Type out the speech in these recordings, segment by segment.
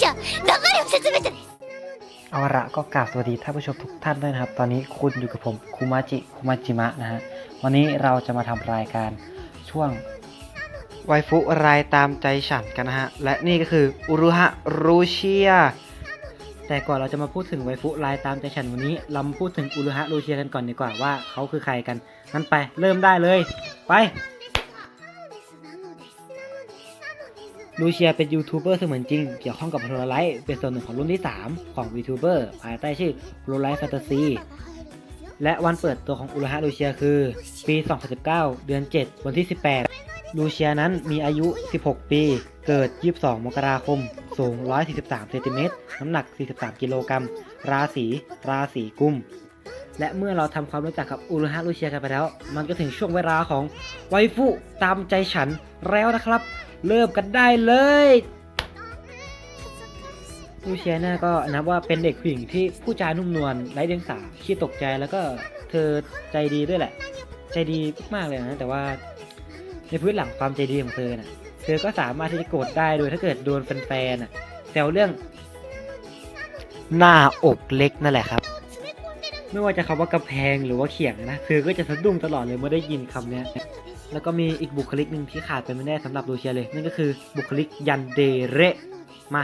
じゃあ流れを説明して เอาละก็กราบสวัสดีท่านผู้ชมทุกท่านด้วยนะครับ ตอนนี้คุณอยู่กับผมคุมาจิคุมาจิมะนะฮะ วันนี้เราจะมาทำรายการช่วงไวฟุรายตามใจฉันกันนะฮะ และนี่ก็คืออุรุฮะรูเชีย แต่ก่อนเราจะมาพูดถึงไวฟุรายตามใจฉันวันนี้ เรามาพูดถึงอุรุฮะรูเชียกันก่อนดีกว่าว่าเขาคือใครกันงั้นไปเริ่มได้เลย ไป ลูเชียเป็นยูทูบเบอร์เสมือนจริง เกี่ยวข้องกับโรลไลท์เป็นส่วนหนึ่งของรุ่นที่ 3 ของวีทูเบอร์ภายใต้ชื่อโรลไลท์แฟนตาซีและวันเปิดตัวของอุลฮะลูเชียคือ ปี 2019 เดือน 7 วันที่ 18 ลูเชียนั้นมีอายุ 16 ปี เกิด 22 มกราคม สูง 143 เซนติเมตร น้ำหนัก 43 กิโลกรัม ราศี ราศีกุม และเมื่อเราทำความรู้จักกับอุลฮะลูเชียกันไปแล้ว มันก็ถึงช่วงเวลาของไวฟุตามใจฉันแล้วนะครับ เริ่มกันได้เลยลูเชียน่าก็นับว่าเป็นเด็กผู้หญิงที่ผู้จานุ่มนวลไร้เดียงสาขี้ตกใจแล้วก็เธอใจดีด้วยแหละ ใจดีมากเลยนะ แต่ว่าในพื้นหลังความใจดีของเธอน่ะ เธอก็สามารถที่จะโกรธได้โดยถ้าเกิดโดนแฟนๆน่ะแซวเรื่องหน้าอกเล็กนั่นแหละครับ ไม่ว่าจะคำว่ากระแพงหรือว่าเขียงนะ เธอก็จะสะดุ้งตลอดเลยเมื่อได้ยินคำนี้ แล้วก็มีอีกบุคลิกหนึ่งที่ขาดไปไม่ได้สำหรับลูเชียเลย นั่นก็คือบุคลิกยันเดเรมา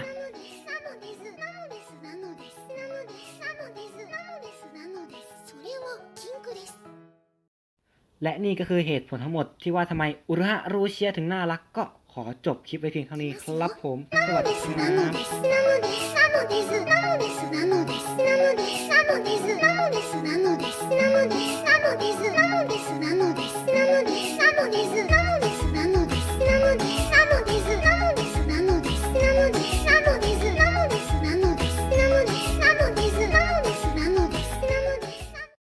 และนี่ก็คือเหตุผลทั้งหมดที่ว่าทำไมอุระฮะรูเชียถึงน่ารักก็ขอจบคลิปไว้เพียงเท่านี้ครับผม สวัสดีครับ